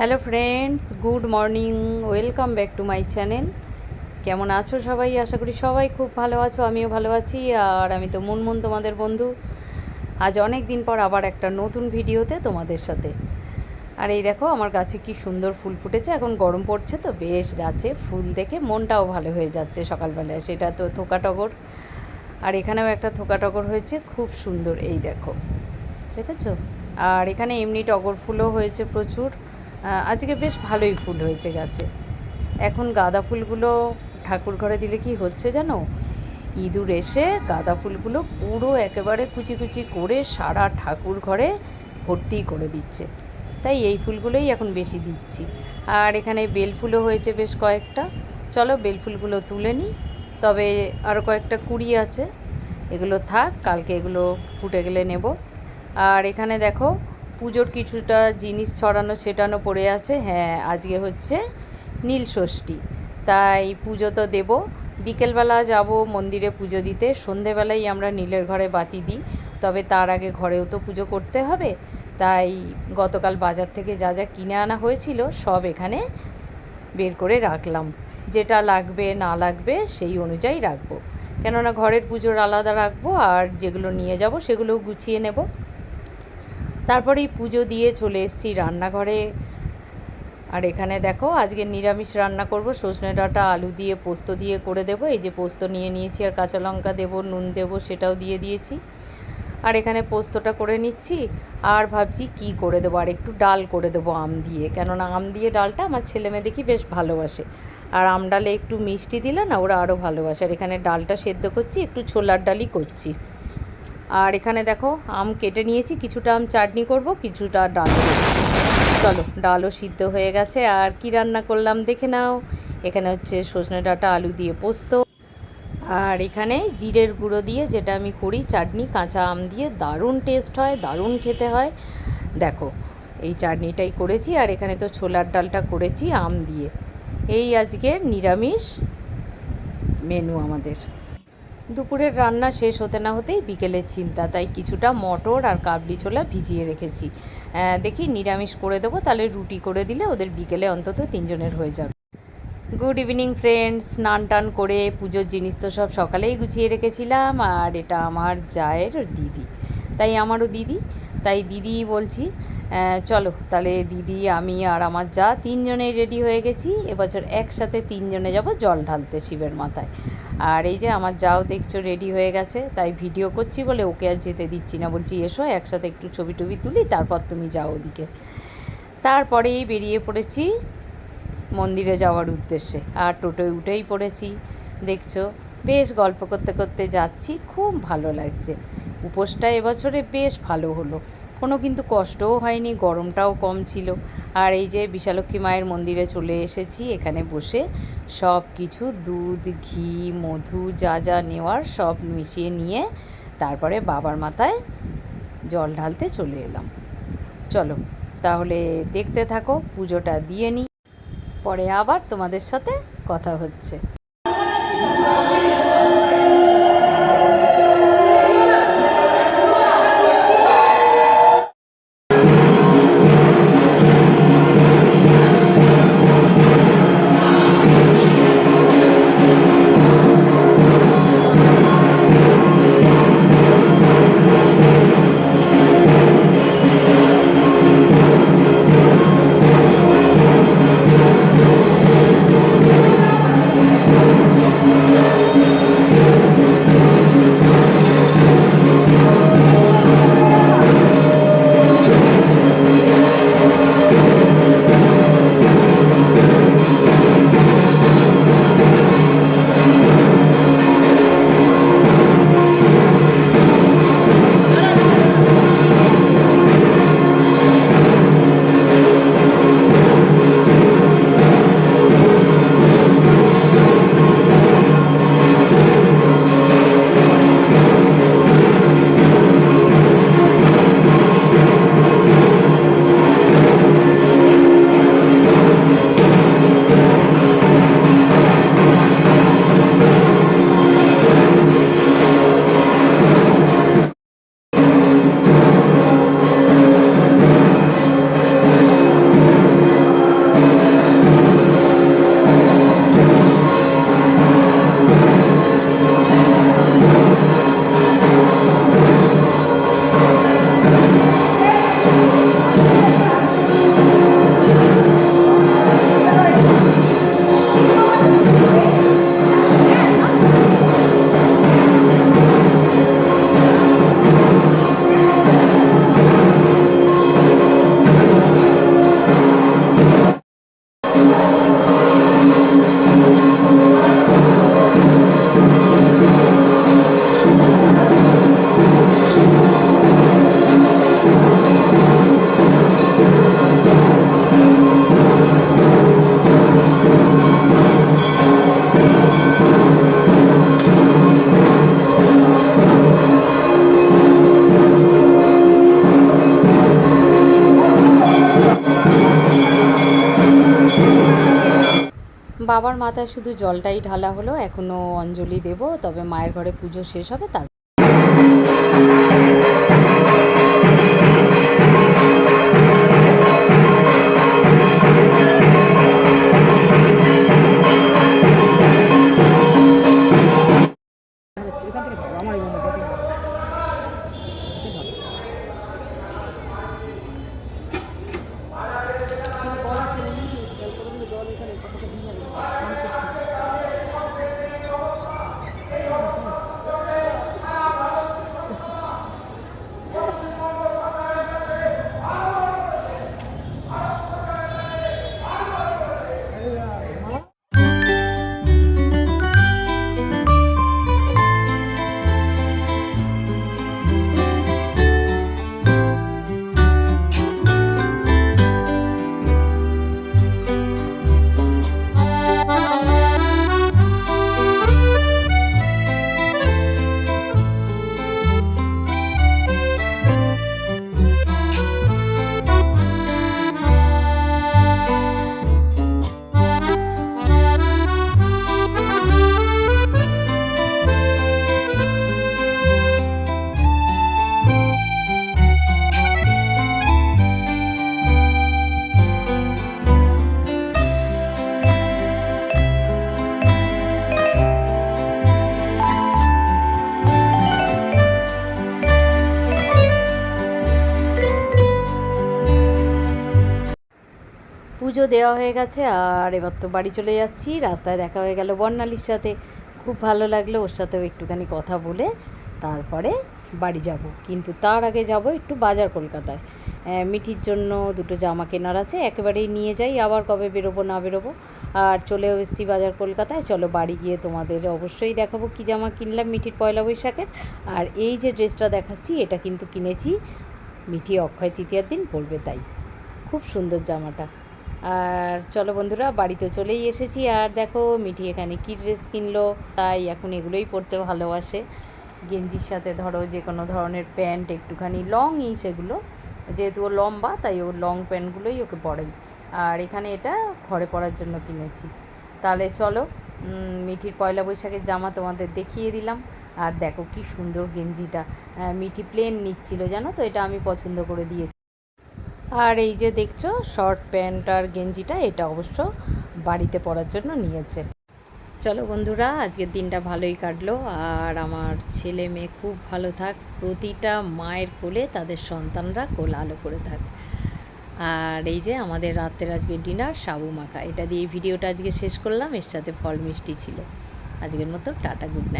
Hello friends, good morning, welcome back to my channel. কেমন আছো সবাই? আশা করি সবাই খুব ভালো আছো, আমিও ভালো আছি, আর আমি তো মুনমুন তোমাদের বন্ধু। আজ অনেক দিন পর আবার একটা নতুন ভিডিওতে তোমাদের সাথে। আর এই দেখো, আমার গাছে কি সুন্দর ফুল ফুটেছে, এখন গরম পড়ছে তো, বেশ গাছে ফুল দেখে মনটাও ভালো হয়ে যাচ্ছে সকালবেলায়, সেটা তো থোকা টগর। আর এখানেও একটা থোকা টগর হয়েছে, খুব সুন্দর, এই দেখো। দেখেছ? আর এখানে এমনি টগর ফুলও হয়েছে প্রচুর। আজকে বেশ ভালোই ফুল হয়েছে গাছে। এখন গাঁদা ফুলগুলো ঠাকুর ঘরে দিলে কি হচ্ছে জানো? ইঁদুর এসে গাঁদা ফুলগুলো পুরো একেবারে কুচি কুচি করে সারা ঠাকুর ঘরে ভর্তি করে দিচ্ছে। তাই এই ফুলগুলোই এখন বেশি দিচ্ছি। আর এখানে বেল ফুলও হয়েছে বেশ কয়েকটা। চলো বেল ফুলগুলো তুলে নিই। তবে আরও কয়েকটা কুড়ি আছে। এগুলো থাক, কালকে এগুলো ফুটে গেলে নেব। আর এখানে দেখো পুজোর কিছুটা জিনিস ছড়ানো সেটানো পড়ে আছে। হ্যাঁ আজকে হচ্ছে নীল ষষ্ঠী। তাই পুজো তো দেবো। বিকেলবেলা যাব মন্দিরে পুজো দিতে। সন্ধেবেলায় আমরা নীলের ঘরে বাতি দিই। তবে তার আগে ঘরেও তো পুজো করতে হবে। তাই গতকাল বাজার থেকে যা যা কিনে আনা হয়েছিল, সব এখানে বের করে রাখলাম। যেটা লাগবে, না লাগবে, সেই অনুযায়ী রাখব। কেননা ঘরের পুজোর আলাদা রাখব আর যেগুলো নিয়ে যাব, সেগুলোও গুছিয়ে নেব। তারপরেই পুজো দিয়ে চলে এসেছি রান্নাঘরে। আর এখানে দেখো, আজকে নিরামিষ রান্না করব। সজনে ডাঁটা, আলু দিয়ে পোস্ত দিয়ে করে দেবো। এই যে পোস্ত নিয়ে নিয়েছি আর কাঁচা লঙ্কা দেবো, নুন দেবো, সেটাও দিয়ে দিয়েছি। আর এখানে পোস্তটা করে নিচ্ছি। আর ভাবছি কি করে দেবো? আর একটু ডাল করে দেবো আম দিয়ে। কেননা আম দিয়ে ডালটা আমার ছেলে মেয়ে দেখি বেশ ভালোবাসে। আর আম ডালে একটু মিষ্টি দিলে না ওরা আরও ভালোবাসে। আর এখানে ডালটা সেদ্ধ করছি, একটু ছোলার ডালই করছি। আর এখানে দেখো, আম কেটে নিয়েছি, কিছুটা আম চাটনি করব, কিছুটা ডাল। চলো, ডালও সিদ্ধ হয়ে গেছে। আর কি রান্না করলাম দেখে নাও। এখানে হচ্ছে সজনে ডাঁটা, আলু দিয়ে পোস্ত। আর এখানে জিরের গুঁড়ো দিয়ে যেটা আমি করি, চাটনি, কাঁচা আম দিয়ে দারুণ টেস্ট হয়, দারুণ খেতে হয়। দেখো, এই চাটনিটাই করেছি, আর এখানে তো ছোলার ডালটা করেছি আম দিয়ে। এই আজকে নিরামিষ মেনু আমাদের। দুপুরের রান্না শেষ হতে না হতেই বিকেলের চিন্তা, তাই কিছুটা মটর আর কাবলি ছোলা ভিজিয়ে রেখেছি। দেখি নিরামিষ করে দেবো, তাহলে রুটি করে দিলে ওদের বিকেলে অন্তত তিনজনের হয়ে যাবে। গুড ইভিনিং ফ্রেন্ডস স্নান টান করে পুজোর জিনিস তো সব সকালেই গুছিয়ে রেখেছিলাম, আর এটা আমার জায়ের দিদি। তাই আমারও দিদি, তাই দিদি বলছি চলো, তাহলে দিদি, আমি আর আমার যা তিনজনেই রেডি হয়ে গেছি। এবছর একসাথে তিনজনে যাব জল ঢালতে শিবের মাথায়। আর এই যে আমার যাও দেখছ রেডি হয়ে গেছে, তাই ভিডিও করছি বলে ওকে আর যেতে দিচ্ছি না। বলছি, এসো, একসাথে একটু ছবি টবি তুলি, তারপর তুমি যাও ওদিকে। তারপরেই বেরিয়ে পড়েছি মন্দিরে যাওয়ার উদ্দেশ্যে। আর টোটোয় উঠেই পড়েছি, দেখছ? বেশ গল্প করতে করতে যাচ্ছি, খুব ভালো লাগছে। উপোসটা এবছরে বেশ ভালো হলো। কোনো কিন্তু কষ্টও হয়নি, গরমটাও কম ছিল। আর এই যে বিশালক্ষী মায়ের মন্দিরে চলে এসেছি, এখানে বসে সব কিছু দুধ, ঘি, মধু যা যা নেওয়ার সব মিশিয়ে নিয়ে তারপরে বাবার মাথায় জল ঢালতে চলে এলাম। চলো, তাহলে দেখতে থাকো, পুজোটা দিয়ে নিই, পরে আবার তোমাদের সাথে কথা হচ্ছে। বাবার মাথায় শুধু জলটাই ঢালা হলো এখনও অঞ্জলি দেব, তবে মায়ের ঘরে পুজো শেষ হবে তার really tough. পুজো দেওয়া হয়ে গেছে, আর এবার তো বাড়ি চলে যাচ্ছি। রাস্তায় দেখা হয়ে গেল বর্ণালীর সাথে। খুব ভালো লাগল ওর সাথেও একটুখানি কথা বলে তারপরে বাড়ি যাব। কিন্তু তার আগে যাব একটু বাজার কলকাতায়। মিঠির জন্য দুটো জামা কেনার আছে, একেবারেই নিয়ে যাই, আবার কবে বেরোবো না বেরোবো। আর চলেও এসেছি বাজার কলকাতায়। চলো বাড়ি গিয়ে তোমাদের অবশ্যই দেখাবো কী জামা কিনলাম মিঠির পয়লা বৈশাখের। আর এই যে ড্রেসটা দেখাচ্ছি, এটা কিন্তু কিনেছি মিঠি অক্ষয় তৃতীয়ার দিন পরবে তাই। খুব সুন্দর জামাটা। আর চলো বন্ধুরা, বাড়িতে চলেই এসেছি। আর দেখো, মিঠি এখানে কী ড্রেস কিনলো, তাই এখন এগুলোই পরতে ভালোবাসে। গেঞ্জির সাথে ধরো যে কোনো ধরনের প্যান্ট, একটুখানি লংই সেগুলো। যেহেতু ও লম্বা, তাই ওর লং প্যান্টগুলোই ওকে পরাই। আর এখানে এটা ঘরে পরার জন্য কিনেছি। তাহলে চলো মিঠির পয়লা বৈশাখের জামা তোমাদের দেখিয়ে দিলাম। আর দেখো কি সুন্দর গেঞ্জিটা। মিঠি প্লেন নিচ্ছিল, জানো তো? এটা আমি পছন্দ করে দিয়েছি। আর এই যে দেখছ শর্ট প্যান্ট আর গেঞ্জিটা, এটা অবশ্য বাড়িতে পরার জন্য নিয়েছে। চলো বন্ধুরা, আজকের দিনটা ভালোই কাটলো। আর আমার ছেলে মেয়ে খুব ভালো থাক, প্রতিটা মায়ের কোলে তাদের সন্তানরা কোল আলো করে থাক। আর এই যে আমাদের রাতের আজকে ডিনার, সাবু মাখা। এটা দিয়ে ভিডিওটা আজকে শেষ করলাম, এর সাথে ফল মিষ্টি ছিল। আজকের মতো টাটা গুড নাইট